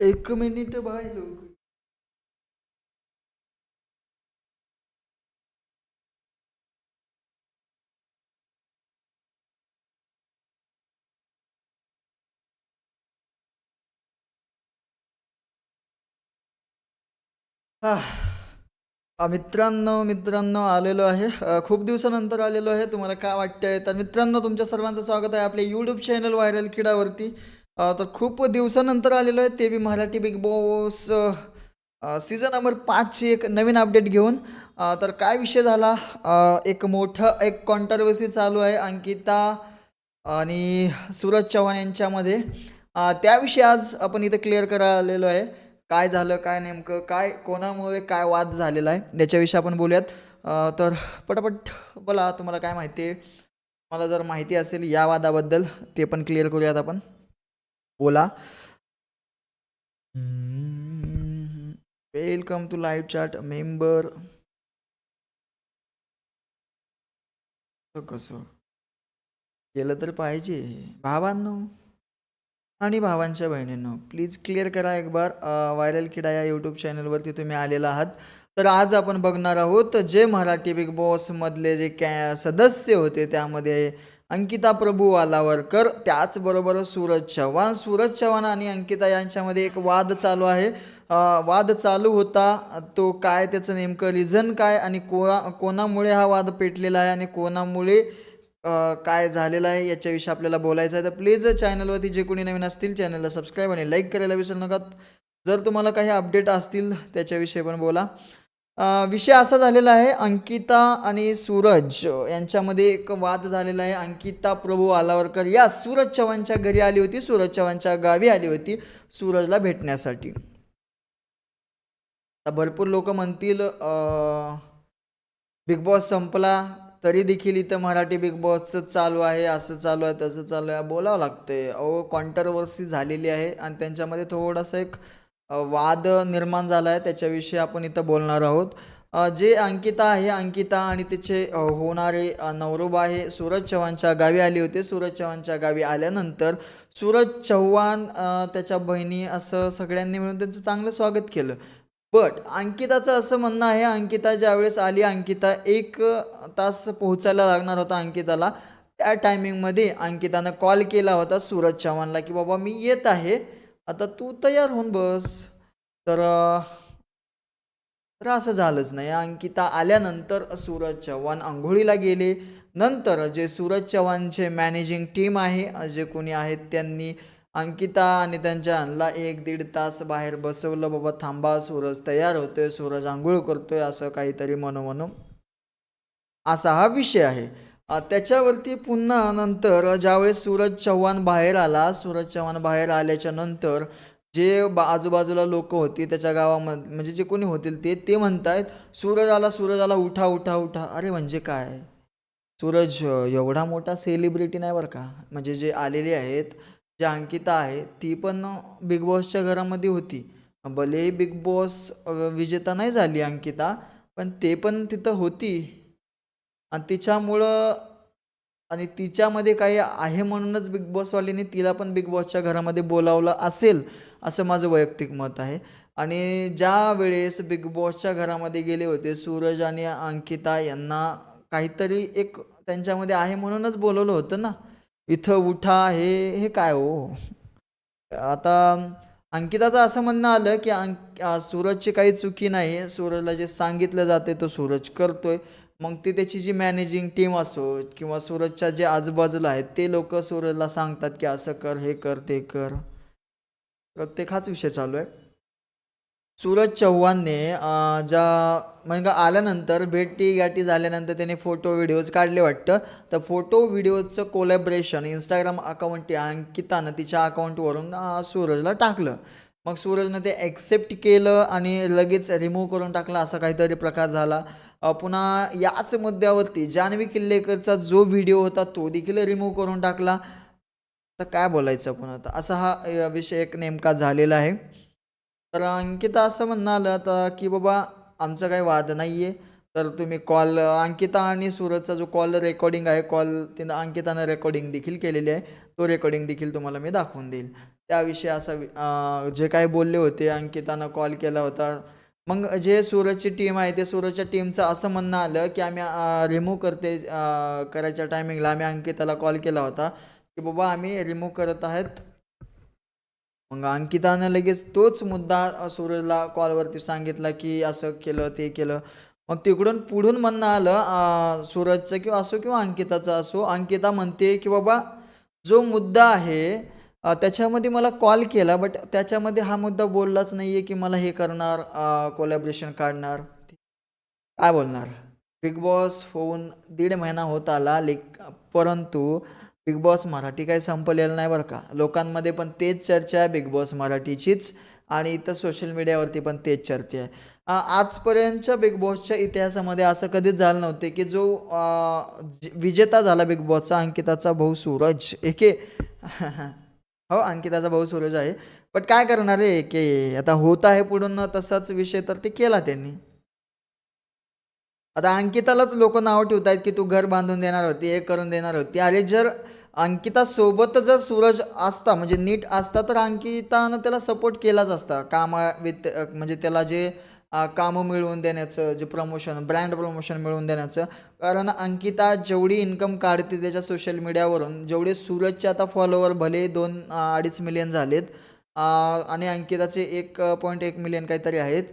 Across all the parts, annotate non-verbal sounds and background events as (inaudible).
एक मिनिट भाई लोग मित्रांनो मित्रांनो आलेलो आहे. खूप दिवसानंतर आलेलो आहे. तुम्हाला काय वाटतंय? तर मित्रांनो तुमच्या सर्वांचं स्वागत आहे आपल्या यूट्यूब चॅनल व्हायरल किडावरती वरती तर खूप दिवसानंतर आलेलो आहे. ते बी Marathi Bigg Boss season number पाचची एक नवीन अपडेट घेऊन. तर काय विषय झाला? एक मोठं एक कॉन्ट्रवर्सी चालू आहे अंकिता आणि सूरज चव्हाण यांच्यामध्ये. त्याविषयी आज आपण इथं क्लिअर करायला आलेलो आहे. काय झालं काय नेमकं काय कोणामुळे काय वाद झालेला आहे याच्याविषयी आपण बोलूयात. तर पटापट बोला तुम्हाला काय माहिती आहे? मला जर माहिती असेल या वादाबद्दल ते पण क्लिअर करूयात आपण. बोला. Welcome to live chat member कसं? केलं तर पाहिजे. भावांनो आणि भावांच्या बहिणींनो प्लीज क्लिअर करा एक बार व्हायरल किडा या यूट्यूब चॅनलवरती तुम्ही आलेला आहात. तर आज आपण बघणार आहोत जे मराठी बिग बॉसमधले जे कॅ सदस्य होते त्यामध्ये अंकिता प्रभू वालावरकर त्याचबरोबर सूरज चव्हाण. सूरज चव्हाण आणि अंकिता यांच्यामध्ये एक वाद चालू आहे. वाद चालू होता. तो काय त्याचं नेमकं रिझन काय आणि कोणा कोणामुळे हा वाद पेटलेला आहे आणि कोणामुळे काय झालेलं आहे याच्याविषयी आपल्याला बोलायचं आहे. तर प्लीज चॅनलवरती जे कोणी नवीन असतील चॅनलला सबस्क्राईब आणि लाईक करायला विसरू नका. जर तुम्हाला काही अपडेट असतील त्याच्याविषयी पण बोला. विषय असा झालेला आहे अंकिता आणि सूरज यांच्यामध्ये एक वाद झालेला आहे. अंकिता प्रभू आलावरकर या सूरज चव्हाणच्या घरी आली होती सूरज चव्हाणच्या गावी आली होती सूरजला भेटण्यासाठी. भरपूर लोक म्हणतील बिग बॉस संपला तरी देखील इथं मराठी बिग बॉसचं चालू आहे असं चालू आहे तसं चालू आहे बोलावं लागतंय. अहो कॉन्ट्रवर्सी झालेली आहे आणि त्यांच्यामध्ये थोडासा एक वाद निर्माण झाला आहे त्याच्याविषयी आपण इथं बोलणार आहोत. जे अंकिता आहे अंकिता आणि तिचे होणारे अ, नवरोबा आहे सूरज चव्हाणच्या गावी आले होते. सूरज चव्हाणच्या गावी आल्यानंतर सूरज चव्हाण त्याच्या बहिणी असं सगळ्यांनी मिळून त्यांचं चांगलं स्वागत केलं. बट अंकिताचं असं म्हणणं आहे अंकिता ज्यावेळेस आली अंकिता एक तास पोहोचायला लागणार होता अंकिताला. त्या टायमिंगमध्ये अंकितानं कॉल केला होता सूरज चव्हाणला की बाबा मी येत आहे. आता तू तयार होऊन बस. तर तर असं झालंच नाही. अंकिता आल्यानंतर सूरज चव्हाण आंघोळीला गेले. नंतर जे सूरज चव्हाणचे मॅनेजिंग टीम आहे जे कोणी आहेत त्यांनी अंकिता आणि त्यांच्या अनला एक दीड तास बाहेर बसवलं बाबा थांबा सूरज तयार होतोय सूरज आंघोळ करतोय असं काहीतरी म्हणून असा हा विषय आहे. त्याच्यावरती पुन्हा नंतर ज्यावेळेस सूरज चव्हाण बाहेर आला सूरज चव्हाण बाहेर आल्याच्यानंतर जे बा आजूबाजूला लोक होती त्याच्या गावामध्ये म्हणजे जे कोणी होतील ते ते म्हणतायत सूरज आला सूरज आला उठा उठा उठा. अरे म्हणजे काय? सूरज एवढा मोठा सेलिब्रिटी नाही बरं का? म्हणजे जे आलेले आहेत जे अंकिता आहे ती पण बिग बॉसच्या घरामध्ये होती. भलेही बिग बॉस विजेता नाही झाली अंकिता पण ते पण तिथं होती. आणि तिच्यामुळं आणि तिच्यामध्ये काही आहे म्हणूनच बिग बॉसवालीने तिला पण बिग बॉसच्या घरामध्ये बोलावलं असेल असं माझं वैयक्तिक मत आहे. आणि ज्या वेळेस बिग बॉसच्या घरामध्ये गेले होते सूरज आणि अंकिता यांना काहीतरी एक त्यांच्यामध्ये आहे म्हणूनच बोलवलं होतं ना? इथं उठा हे हे काय हो? आता अंकिताचं असं म्हणणं आलं की अंक अं, सूरजची काही चुकी नाही सूरजला जे सांगितलं जाते तो सूरज करतोय. मग ती त्याची जी मॅनेजिंग टीम असो किंवा सूरजच्या जे आजूबाजूला आहेत ते लोक सूरजला सांगतात की असं कर हे कर ते कर. प्रत्येक हाच विषय चालू आहे. सूरज चव्हाणने ज्या म्हणजे आल्यानंतर भेटी गाठी झाल्यानंतर त्याने फोटो व्हिडिओज काढले वाटतं. तर फोटो व्हिडिओचं कोलॅबरेशन इंस्टाग्राम अकाउंट अंकितानं तिच्या अकाउंटवरून सूरजला टाकलं. मग सूरजनं ते ॲक्सेप्ट केलं आणि लगेच रिमूव्ह करून टाकलं असा काहीतरी प्रकार झाला. पुन्हा याच मुद्द्यावरती जान्हवी किल्लेकरचा जो व्हिडिओ होता तो देखील रिमूव्ह करून टाकला. तर काय बोलायचं आपण आता? असा हा विषय एक नेमका झालेला आहे. तर अंकिता असं म्हणालं तर की बाबा आमचा काही वाद नाही आहे तर तुम्ही कॉल अंकिता आणि सूरजचा जो कॉल रेकॉर्डिंग आहे कॉल तिनं अंकितानं रेकॉर्डिंग देखील केलेली आहे. तो रेकॉर्डिंग देखील तुम्हाला मी दाखवून देईल. त्याविषयी असं जे काही बोलले होते अंकितानं कॉल केला होता. मग जे सूरजची टीम आहे ते सूरजच्या टीमचं असं म्हणणं आलं की आम्ही रिमूव्ह करते करायच्या टायमिंगला आम्ही अंकिताला कॉल केला होता की बाबा आम्ही रिमूव्ह करत आहेत. मग अंकितानं लगेच तोच मुद्दा सूरजला कॉलवरती सांगितला की असं केलं ते केलं. मग तिकडून पुढून म्हणणं आलं सूरजचं किंवा असो किंवा अंकिताचं असो अंकिता म्हणते की बाबा जो मुद्दा आहे त्याच्यामध्ये मला कॉल केला बट त्याच्यामध्ये हा मुद्दा बोललाच नाही आहे की मला हे करणार कोलॅबरेशन काढणार. काय बोलणार? बिग बॉस होऊन दीड महिना होत आला लेक परंतु बिग बॉस मराठी काही संपलेलं नाही बरं का. लोकांमध्ये पण तेच चर्चा आहे बिग बॉस मराठीचीच. आणि इथं सोशल मीडियावरती पण तेच चर्चा आहे आजपर्यंतच्या बिग बॉसच्या इतिहासामध्ये असं कधीच झालं नव्हते की जो विजेता झाला बिग बॉसचा अंकिताचा भाऊ सूरज. एके (laughs) हो अंकिताचा भाऊ सूरज आहे. पण काय करणार आहे की आता होत आहे पुढून तसाच विषय तर ते केला त्यांनी. आता अंकितालाच लोक नाव ठेवत आहेत की तू घर बांधून देणार होती हे करून देणार होती. अरे जर अंकितासोबत जर सूरज असता म्हणजे नीट असता तर अंकितानं त्याला सपोर्ट केलाच असता. कामा व्यत म्हणजे त्याला जे कामं मिळवून देण्याचं जे प्रमोशन ब्रँड प्रमोशन मिळवून देण्याचं. कारण अंकिता जेवढी इन्कम काढते त्याच्या सोशल मीडियावरून जेवढे सूरजचे आता फॉलोवर भले दोन अडीच मिलियन झालेत आणि अंकिताचे एक पॉईंट एक मिलियन काहीतरी आहेत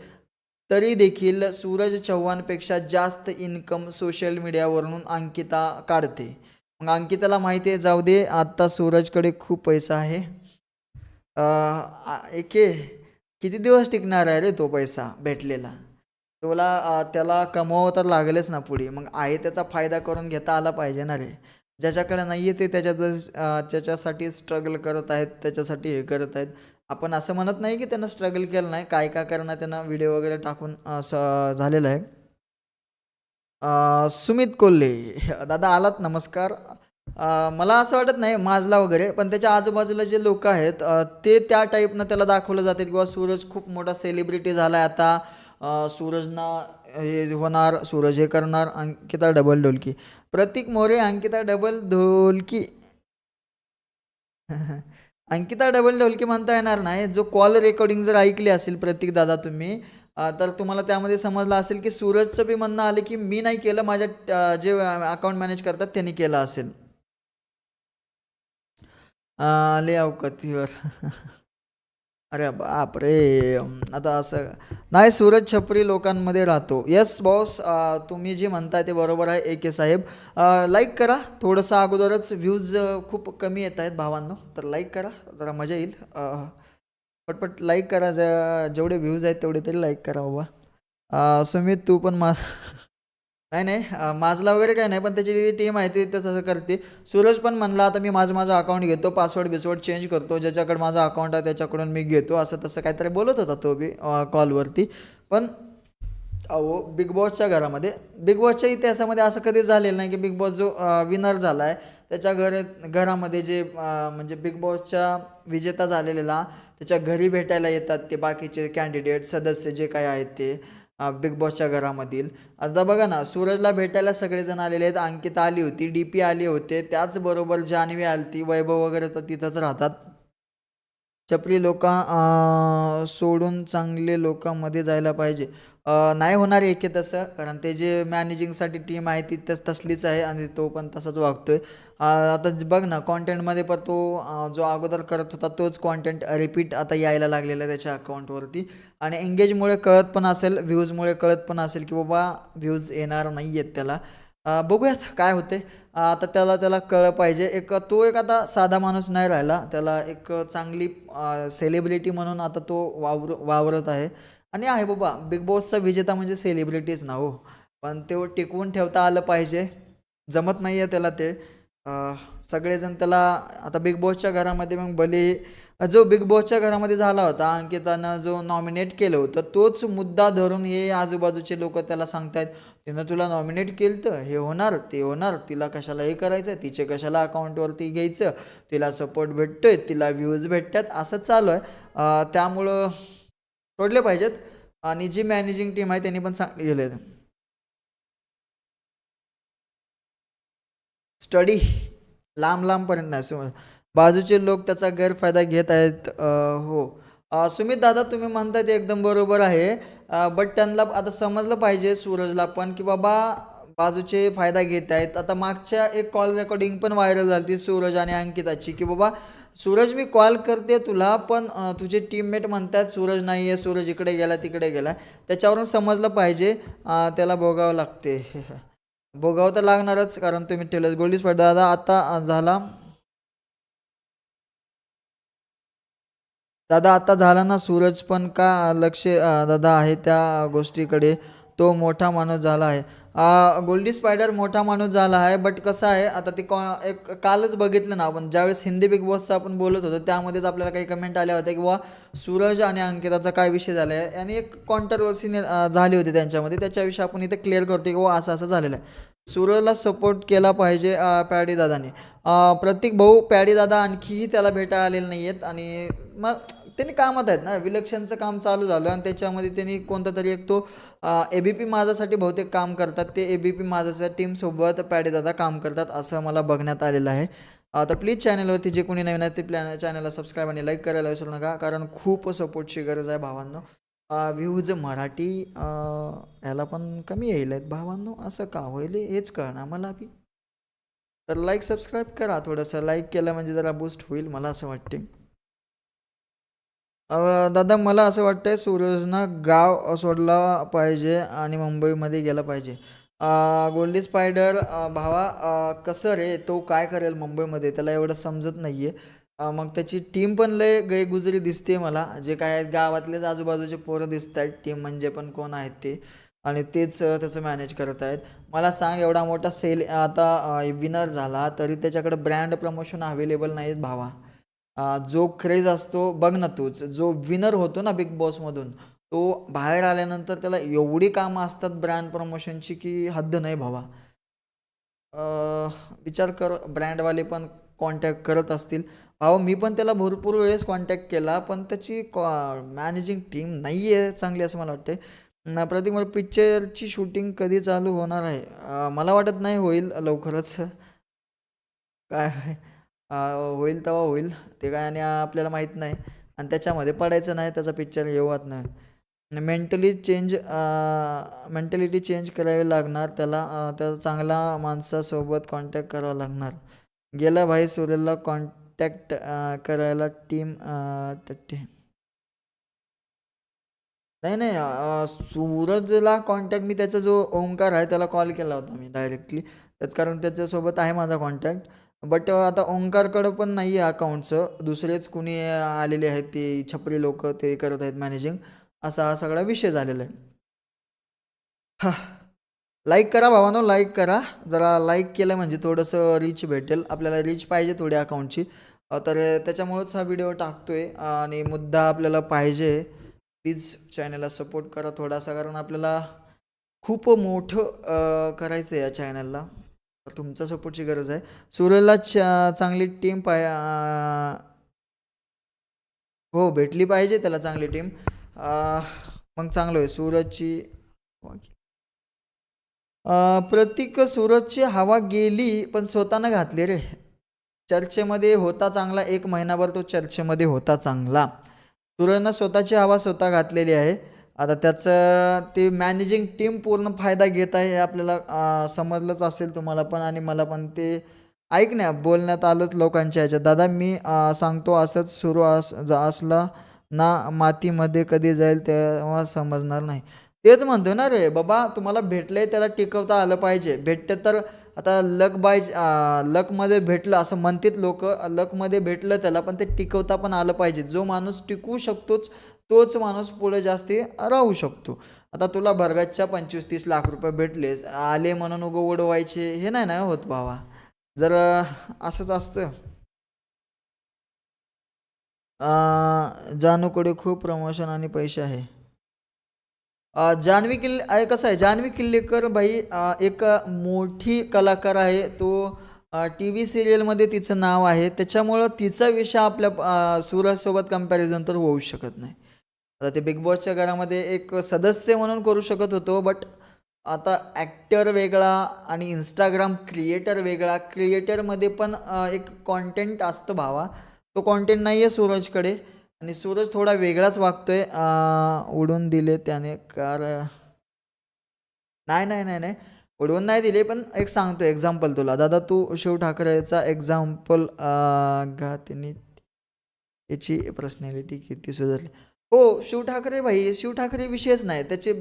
तरी देखील सूरज चव्हाणपेक्षा जास्त इन्कम सोशल मीडियावरून अंकिता काढते. मग अंकिताला माहिती आहे जाऊ दे आत्ता सूरजकडे खूप पैसा आहे. एके किती दिवस टिकणार आहे रे तो पैसा भेटलेला? तुला त्याला कमवावं तर लागलेच ना पुढे. मग आहे त्याचा फायदा करून घेता आला पाहिजे ना रे. ज्याच्याकडे नाही आहे ते त्याच्यात त्याच्यासाठी स्ट्रगल करत आहेत त्याच्यासाठी हे करत आहेत. आपण असं म्हणत नाही की त्यांना स्ट्रगल केलं नाही. काय काय करणं त्यांना व्हिडिओ वगैरे टाकून असं झालेलं आहे. सुमित कोल्हे. दादा आलात नमस्कार. मला असं वाटत नाही माजला वगैरे पण त्याच्या आजूबाजूला जे लोक आहेत ते त्या टाईपनं त्याला दाखवलं जाते किंवा सूरज खूप मोठा सेलिब्रिटी झाला आहे आता सूरजना हे होणार सूरज हे करणार अंकिता डबल ढोलकी. प्रतीक मोरे अंकिता डबल ढोलकी. (laughs) अंकिता डबल ढोलकी म्हणता येणार नाही. जो कॉल रेकॉर्डिंग जर ऐकली असेल प्रतीक दादा तुम्ही तर तुम्हाला त्यामध्ये समजलं असेल की सूरजचं बी म्हणणं आलं की मी नाही केलं माझ्या जे अकाउंट मॅनेज करतात त्यांनी केलं असेल. आले अवकतीवर (laughs) अरे बापरे आता असं नाही सूरज छपरी लोकांमध्ये राहतो. येस बॉस तुम्ही जे म्हणताय ते बरोबर आहे ए के साहेब. लाईक करा थोडंसं अगोदरच व्ह्यूज खूप कमी येत आहेत भावांनो तर लाईक करा जरा मजा येईल. पटपट लाईक करा ज्या जेवढे व्ह्यूज आहेत तेवढे तरी लाईक करा बाबा. सुमित तू पण मा (laughs) नाही नाही माझला वगैरे काही नाही पण त्याची जी टीम आहे ती तसं करते. सूरज पण म्हणला आता मी माझं माझं अकाउंट घेतो पासवर्ड बिसवर्ड चेंज करतो ज्याच्याकडे माझा अकाउंट आहे त्याच्याकडून मी घेतो असं तसं काहीतरी बोलत होता तो बी कॉलवरती पण अहो बिग बॉसच्या घरामध्ये बिग बॉसच्या इतिहासामध्ये असं कधी झालेलं नाही की बिग बॉस जो विनर झाला आहे त्याच्या घर घरामध्ये जे म्हणजे बिग बॉसच्या विजेता झालेला त्याच्या घरी भेटायला येतात ते बाकीचे कॅन्डिडेट सदस्य जे काय आहेत ते बिग बॉसच्या घरामधील. आता बघा ना सूरजला भेटायला सगळेजण आलेले आहेत. अंकिता आली होती डी पी आले होते. त्याचबरोबर जान्हवी आली ती वैभव वगैरे तर तिथंच राहतात. छपरी लोक सोडून चांगले लोकांमध्ये जायला पाहिजे. नाही होणार एके तसं कारण ते जे मॅनेजिंगसाठी टीम आहे ती तस तसलीच आहे आणि तो पण तसाच वागतोय. आता बघ ना कॉन्टेंटमध्ये पण तो जो अगोदर करत होता तोच कॉन्टेंट रिपीट आता यायला लागलेला आहे त्याच्या अकाउंटवरती आणि एंगेजमुळे कळत पण असेल व्ह्यूजमुळे कळत पण असेल की बाबा व्ह्यूज येणार नाही आहेत त्याला बघूयात काय होते आता त्याला त्याला कळलं पाहिजे. एक तो एक आता साधा माणूस नाही राहिला. त्याला एक चांगली सेलिब्रिटी म्हणून आता तो वावर वावरत आहे. आणि आहे बाबा बिग बॉसचा विजेता म्हणजे सेलिब्रिटीज ना हो. पण ते टिकवून ठेवता आलं पाहिजे. जमत नाही आहे त्याला ते. सगळेजण त्याला आता बिग बॉसच्या घरामध्ये मग भले जो बिग बॉसच्या घरामध्ये झाला होता अंकितानं जो नॉमिनेट केलं होतं तोच मुद्दा धरून हे आजूबाजूचे लोक त्याला सांगतायत तिनं तुला नॉमिनेट केलं तर हे होणार ते होणार. तिला कशाला हे करायचं तिचे कशाला अकाउंटवरती घ्यायचं? तिला सपोर्ट भेटतोय तिला व्ह्यूज भेटतात. असं चालू आहे. त्यामुळं सोडले पाहिजेत. आणि जी मॅनेजिंग टीम आहे त्यांनी पण चांगली गेले स्टडी लांब लांबपर्यंत नाही बाजूचे लोक त्याचा गैरफायदा घेत आहेत हो. सुमित दादा तुम्ही म्हणताय ते एकदम बरोबर आहे. बट त्यांना आता समजलं पाहिजे सूरजला पण की बाबा बाजूचे फायदा घेत आहेत. आता मागच्या एक कॉल रेकॉर्डिंग पण व्हायरल झाली सूरज आणि अंकिताची की बाबा सूरज मी कॉल करते तुला पण तुझे टीममेट म्हणतात सूरज नाही आहे सूरज इकडे गेला तिकडे गेला. त्याच्यावरून समजलं पाहिजे त्याला भोगावं लागते. (laughs) भोगावं तर लागणारच कारण तुम्ही ठेवलं गोल्डी स्पर्धा दादा आता झाला. दादा आता झाला ना सूरज पण का लक्ष दादा आहे त्या गोष्टीकडे. तो मोठा माणूस झाला आहे. गोल्डी स्पायडर मोठा माणूस झाला आहे बट कसं आहे आता ते कॉ एक कालच बघितलं ना आपण ज्यावेळेस हिंदी बिग बॉसचं आपण बोलत होतो त्यामध्येच आपल्याला काही कमेंट आल्या होत्या की बुवा सूरज आणि अंकिताचा काय विषय झाला आहे आणि एक कॉन्ट्रवर्सी झाली होती त्यांच्यामध्ये. त्याच्याविषयी आपण इथे क्लिअर करतो की बुवा असं असं झालेलं आहे. सूरजला सपोर्ट केला पाहिजे पॅडीदादाने. पॅडी दादाने प्रतीक भाऊ पॅडी दादा आणखीही त्याला भेटा आलेले नाही आहेत आणि मग त्यांनी कामात आहेत ना. विलक्षणचं काम चालू झालं आणि त्याच्यामध्ये त्यांनी कोणता तरी एक तो ए बी पी माझासाठी बहुतेक काम करतात. ते ए बी पी माझाच्या टीमसोबत पॅडेदादा काम करतात असं मला बघण्यात आलेलं आहे. आता तर प्लीज चॅनलवरती जे कोणी नवीन आहेत ते प्लॅन चॅनलला सबस्क्राईब आणि लाईक करायला विसरू नका कारण खूप सपोर्टची गरज आहे भावांनो. व्ह्यूज मराठी ह्याला पण कमी येईल आहेत भावांनो. असं का होईल हेच कळणार मला बी. तर लाईक सबस्क्राईब करा थोडंसं. लाईक केलं म्हणजे जरा बूस्ट होईल मला असं वाटते. दादा मला असं वाटतं आहे सूरजनं गाव सोडला पाहिजे आणि मुंबईमध्ये गेला पाहिजे. गोल्डी स्पायडर भावा कसं रे? तो काय करेल मुंबईमध्ये? त्याला एवढं समजत नाही आहे मग त्याची टीम पण लय गैगुजरी दिसते मला. जे काय आहेत गावातलेच आजूबाजूचे पोरं दिसत आहेत. टीम म्हणजे पण कोण आहेत ते? आणि तेच त्याचं मॅनेज करत आहेत. मला सांग एवढा मोठा सेल आता विनर झाला तरी त्याच्याकडे ब्रँड प्रमोशन अवेलेबल नाहीत भावा. अ, जो क्रेज असतो बघ ना तूच. जो विनर होतो ना बिग बॉसमधून तो बाहेर आल्यानंतर त्याला एवढी कामं असतात ब्रँड प्रमोशनची की हद्द नाही भावा. अ, विचार कर ब्रँडवाले पण कॉन्टॅक्ट करत असतील. अहो मी पण त्याला भरपूर वेळेस कॉन्टॅक्ट केला पण त्याची कॉ मॅनेजिंग टीम नाही आहे चांगली असं मला वाटते न, प्रतीक मला पिक्चरची शूटिंग कधी चालू होणार आहे? अ, मला वाटत नाही होईल लवकरच. काय आहे? होईल तेव्हा होईल. ते काय आणि आपल्याला माहीत नाही. आणि त्याच्यामध्ये पडायचं नाही त्याचा पिक्चर येवत नाही. मेंटली चेंज मेंटॅलिटी चेंज करावी लागणार. त्याला अ, त्याला चांगला माणसासोबत कॉन्टॅक्ट करावा लागणार. गेला भाई सूर्यला कॉन्टॅक्ट करायला टीम तट्टे. नाही नाही सूरजला कॉन्टॅक्ट मी त्याचा जो ओंकार आहे त्याला कॉल केला होता मी डायरेक्टली त्याच कारण त्याच्यासोबत आहे माझा कॉन्टॅक्ट बट आता ओंकारकडं पण नाही आहे अकाउंटचं दुसरेच कुणी आलेले आहेत ते छपरी लोक ते करत आहेत मॅनेजिंग असा हा सगळा विषय झालेला आहे. हा. लाईक करा भावानो लाईक करा. जरा लाईक केलं म्हणजे थोडंसं रीच भेटेल. आपल्याला रीच पाहिजे थोडी अकाउंटची तर त्याच्यामुळंच हा व्हिडिओ टाकतो आहे आणि मुद्दा आपल्याला पाहिजे. प्लीज चॅनलला सपोर्ट करा थोडासा. कारण आपल्याला खूप मोठं करायचं आहे या चॅनलला तर तुमचा सपोर्टची गरज आहे. सुरेलला चा चांगली टीम पाय हो भेटली पाहिजे त्याला चांगली टीम मग चांगलं आहे. सूरजची प्रतीक सूरजची हवा गेली पण स्वतःनं घातली रे. चर्चेमध्ये होता चांगला एक महिनाभर तो चर्चेमध्ये होता चांगला. सूरजनं स्वतःची हवा स्वतः घातलेली आहे. आता त्याचं ते मॅनेजिंग टीम पूर्ण फायदा घेत आहे हे आपल्याला समजलंच असेल तुम्हाला पण आणि मला पण. ते ऐक ना बोलण्यात आलंच लोकांच्या ह्याच्यात. दादा मी सांगतो असंच सुरू अस जा असला ना मातीमध्ये कधी जाईल तेव्हा समजणार नाही. तेच म्हणतो ना रे बाबा तुम्हाला भेटलंय त्याला टिकवता आलं पाहिजे. भेटतं तर आता लक बाय लकमध्ये भेटलं असं म्हणतात लोक लकमध्ये भेटलं त्याला पण ते टिकवता पण आलं पाहिजे. जो माणूस टिकवू शकतोच तोच माणूस पुढे जास्ती राहू शकतो. आता तुला भरगतच्या पंचवीस तीस लाख रुपये भेटलेस आले म्हणून उगं उडवायचे हे नाही ना होत भावा. जर असंच असतं. जानूकडे खूप प्रमोशन आणि पैसे आहे. जान्हवी किल्ले आहे कसं आहे? जान्हवी किल्लेकर बाई एक मोठी कलाकार आहे. तो टी व्ही सिरियलमध्ये तिचं नाव आहे. त्याच्यामुळं तिचा विषय आपल्या सूरजसोबत कंपॅरिझन तर होऊ शकत नाही. आता ते बिग बॉसच्या घरामध्ये एक सदस्य म्हणून करू शकत होतो बट आता ॲक्टर वेगळा आणि इंस्टाग्राम क्रिएटर वेगळा क्रिएटरमध्ये पण एक कॉन्टेंट असतं भावा. तो कॉन्टेंट नाही आहे सूरजकडे आणि सूरज थोडा वेगळाच वागतोय. उडून दिले त्याने कार नाही नाही नाही नाही. उडवून नाही दिले पण एक सांगतो एक्झाम्पल तुला. दादा तू शिव ठाकरेचा एक्झाम्पल घा याची त्याची पर्सनॅलिटी किती सुधारली. हो शिव ठाकरे भाई शिव ठाकरे विषयच नाही. त्याचे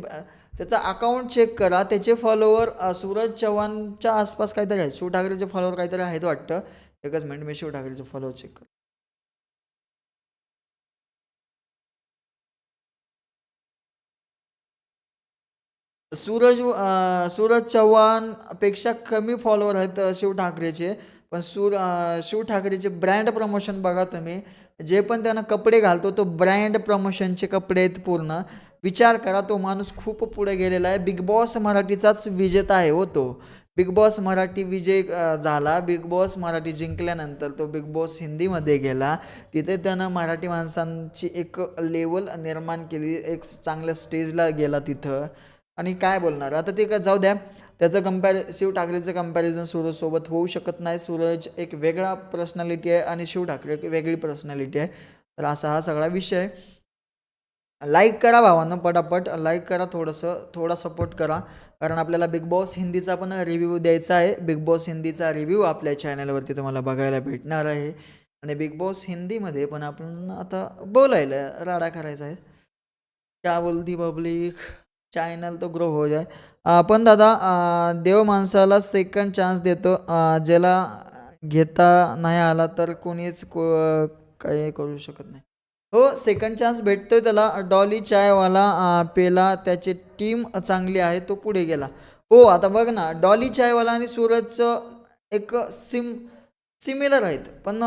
त्याचा अकाउंट चेक करा. त्याचे फॉलोवर सूरज चव्हाणच्या आसपास काहीतरी आहेत. शिव ठाकरेचे फॉलोवर काहीतरी आहेत वाटतं. एकच मिनिट मी शिव ठाकरेचे फॉलोवर चेक कर सूरज सूरज सूरज चव्हाणपेक्षा कमी फॉलोअर आहेत शिव ठाकरेचे. पण सूर शिव ठाकरेचे ब्रँड प्रमोशन बघा तुम्ही. जे पण त्यानं कपडे घालतो तो ब्रँड प्रमोशनचे कपडे आहेत पूर्ण. विचार करा तो माणूस खूप पुढे गेलेला आहे. बिग बॉस मराठीचाच विजेता आहे हो तो. बिग बॉस मराठी विजय झाला. बिग बॉस मराठी जिंकल्यानंतर तो बिग बॉस हिंदीमध्ये गेला. तिथे त्यानं मराठी माणसांची एक लेवल निर्माण केली. एक चांगल्या स्टेजला गेला तिथं. आणि काय बोलणार? आता ते का जाऊ द्या. त्याचं कंपॅर शिव ठाकरेचं कंपॅरिझन सूरजसोबत होऊ शकत नाही. सूरज एक वेगळा पर्सनॅलिटी आहे आणि शिव ठाकरे एक वेगळी पर्सनॅलिटी आहे. तर असा हा सगळा विषय आहे. लाईक करा भावानं पटापट. लाईक करा थोडंसं थोडा सपोर्ट करा. कारण आपल्याला बिग बॉस हिंदीचा पण रिव्ह्यू द्यायचा आहे. बिग बॉस हिंदीचा रिव्ह्यू आपल्या चॅनलवरती तुम्हाला बघायला भेटणार आहे. आणि बिग बॉस हिंदीमध्ये पण आपण आता बोलायला राडा करायचा आहे. क्या बोलती पब्लिक चॅनल तो ग्रो हो जाय आपण पण दादा देव माणसाला सेकंड चान्स देतो। ज्याला घेता नाही आला तर कोणीच को काही करू शकत नाही। हो सेकंड चान्स भेटतोय त्याला। डॉली चायवाला पेला त्याची टीम चांगली आहे तो पुढे गेला। हो आता बघ ना डॉली चायवाला आणि सूरजचं एक सिम सिमिलर आहेत. पण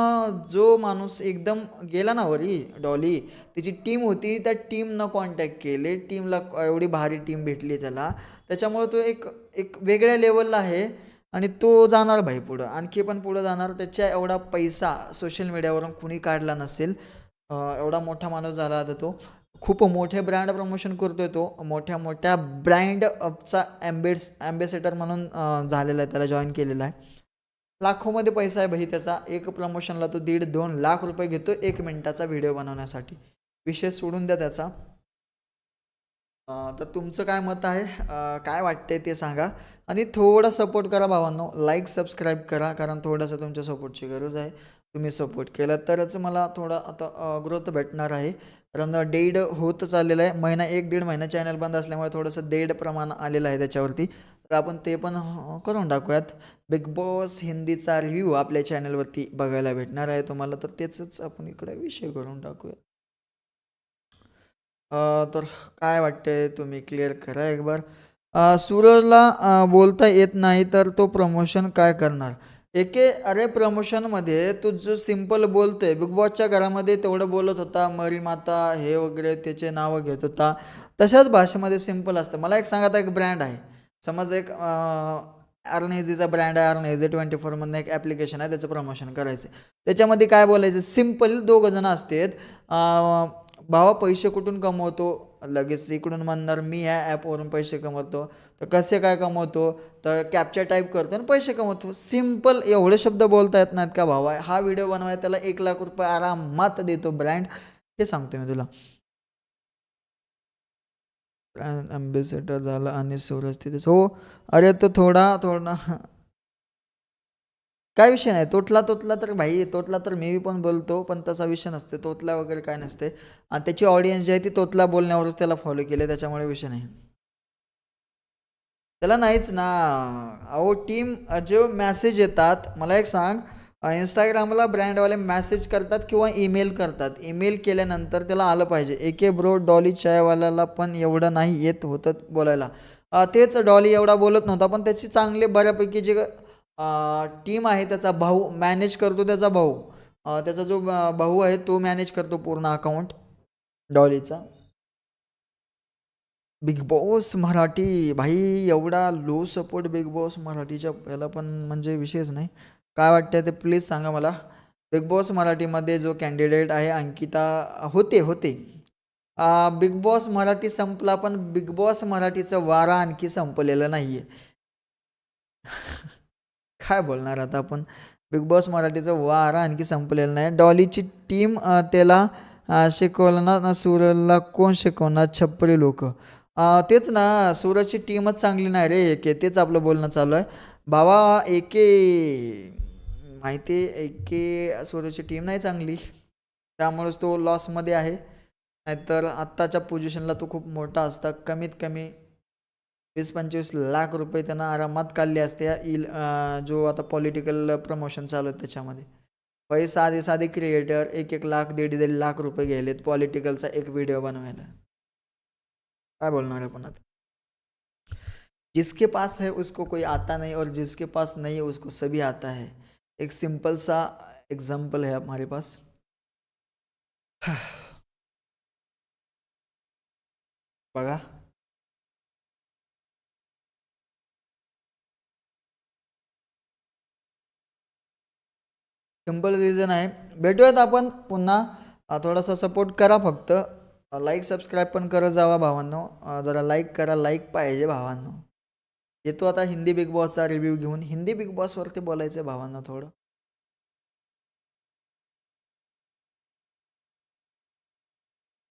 जो माणूस एकदम गेला ना वरी डॉली तिची टीम होती त्या टीमनं कॉन्टॅक्ट केले. टीमला एवढी भारी टीम भेटली त्याला. त्याच्यामुळे तो एक एक वेगळ्या लेवलला आहे आणि तो जाणार भाई पुढं. आणखी पण पुढं जाणार. त्याच्या एवढा पैसा सोशल मीडियावरून कुणी काढला नसेल. एवढा मोठा माणूस झाला आता तो. खूप मोठे ब्रँड प्रमोशन करतोय तो. मोठ्या मोठ्या ब्रँडचा ॲम्बेस ॲम्बेसेडर म्हणून झालेला आहे त्याला जॉईन केलेला आहे. लाखोमध्ये पैसा आहे भाई त्याचा. एक प्रमोशनला तो दीड दोन लाख रुपये घेतो एक मिनिटाचा व्हिडिओ बनवण्यासाठी. विषय सोडून द्या त्याचा. तर तुमचं काय मत आहे? काय वाटतंय ते सांगा. आणि थोडा सपोर्ट करा भावांनो. लाईक सबस्क्राईब करा कारण थोडंसं तुमच्या सपोर्टची गरज आहे. तुम्ही सपोर्ट केला तरच मला थोडा आता ग्रोथ भेटणार आहे. कारण डेड होत चाललेलं आहे. महिना एक दीड महिना चॅनल बंद असल्यामुळे थोडंसं डेड प्रमाण आलेलं आहे त्याच्यावरती. तर आपण ते पण करून टाकूयात. बिग बॉस हिंदीचा रिव्ह्यू आपल्या चॅनलवरती बघायला भेटणार आहे तुम्हाला तर तेच आपण इकडे विषय करून टाकूया तर काय वाटतंय तुम्ही क्लिअर करा एक बार सूरजला बोलता येत नाही तर तो प्रमोशन काय करणार? एके अरे प्रमोशनमध्ये तू जो सिंपल बोलतोय बिग बॉसच्या घरामध्ये तेवढं बोलत होता मरी माता हे वगैरे त्याचे नावं घेत होता तशाच भाषेमध्ये सिंपल असतं. मला एक सांगा आता एक ब्रँड आहे. समज एक अर्नेझीचा ब्रँड आहे अर्नेझी ट्वेंटी फोरमधनं एक ॲप्लिकेशन आहे त्याचं प्रमोशन करायचं त्याच्यामध्ये काय बोलायचं? सिंपल दोघं जण असतात. भावा पैसे कुठून कमवतो? लगेच इकडून म्हणणार मी ह्या ॲपवरून पैसे कमवतो. तर कसे काय कमवतो? तर कॅप्चर टाईप करतो आणि पैसे कमवतो. सिंपल एवढे शब्द बोलता येत नाहीत का भावा? हा व्हिडिओ बनवाय त्याला एक लाख रुपये आरामात देतो ब्रँड हे सांगतो मी तुला. ब्रँड अँबेसेडर झाला आणि सूरज तिथेच हो अरे तो थोडा थोडा. काय विषय नाही तोटला तोटला तर भाई तोटला तर मी पण बोलतो पण तसा विषय नसते तोतला वगैरे काय नसते. आणि त्याची ऑडियन्स जी आहे ती तोतला बोलण्यावरच त्याला फॉलो केले त्याच्यामुळे विषय नाही. त्याला नाहीच ना. अहो टीम जे मॅसेज येतात. मला एक सांग इंस्टाग्रामला ब्रँडवाले मॅसेज करतात किंवा ईमेल करतात. ईमेल केल्यानंतर त्याला आलं पाहिजे. एके ब्रो डॉली चायवाल्याला पण एवढं नाही येत होतं बोलायला. तेच डॉली एवढा बोलत नव्हता पण त्याची चांगले बऱ्यापैकी जे टीम आहे त्याचा भाऊ मॅनेज करतो त्याचा भाऊ. त्याचा जो भाऊ आहे तो मॅनेज करतो पूर्ण अकाउंट डॉलीचा. बिग बॉस मराठी भाई एवढा लो सपोर्ट बिग बॉस मराठीच्या याला पण म्हणजे विषयच नाही. काय वाटतं ते प्लीज सांगा मला. बिग बॉस मराठीमध्ये जो कॅन्डिडेट आहे अंकिता होते होते. बिग बॉस मराठी संपला पण बिग बॉस मराठीचं वारा आणखी संपलेलं नाही आहे काय बोलणार आता आपण? बिग बॉस मराठीचं वारा आणखी संपलेलं नाही. डॉलीची टीम त्याला शिकवलं ना सूरजला कोण शिकवणार? छप्परी लोक. तेच ना सूरजची टीमच चांगली नाही रे एके. तेच आपलं बोलणं चालू आहे. भावा एके. माहिती आहे एके सूरजची टीम नाही चांगली. त्यामुळेच तो लॉसमध्ये आहे. नाहीतर आत्ताच्या पोझिशनला तो खूप मोठा असता. कमीत कमी वीस पंचवीस लाख रुपये त्यांना आरामात काढले असते इल जो आता पॉलिटिकल प्रमोशन चालू आहे त्याच्यामध्ये. पै साधे साधे क्रिएटर एक एक लाख दीड दीड लाख रुपये गेलेत पॉलिटिकलचा एक व्हिडिओ बनवायला. काय बोलणार आपण आता? जिसके पास है उसको कोई आता नहीं और जिसके पास नहीं है उसको सभी आता है. एक सिंपल सा एग्जाम्पल है हमारे पास। बघा सिंपल रिझन आहे. भेटूयात आपण पुन्हा. थोडासा सपोर्ट करा फक्त. लाईक सबस्क्राईब पण करत जावा भावांनो. जरा लाईक करा. लाईक पाहिजे भावांनो. येतो आता हिंदी बिग बॉसचा रिव्ह्यू घेऊन. हिंदी बिग बॉसवरती बोलायचं आहे भावांना थोडं.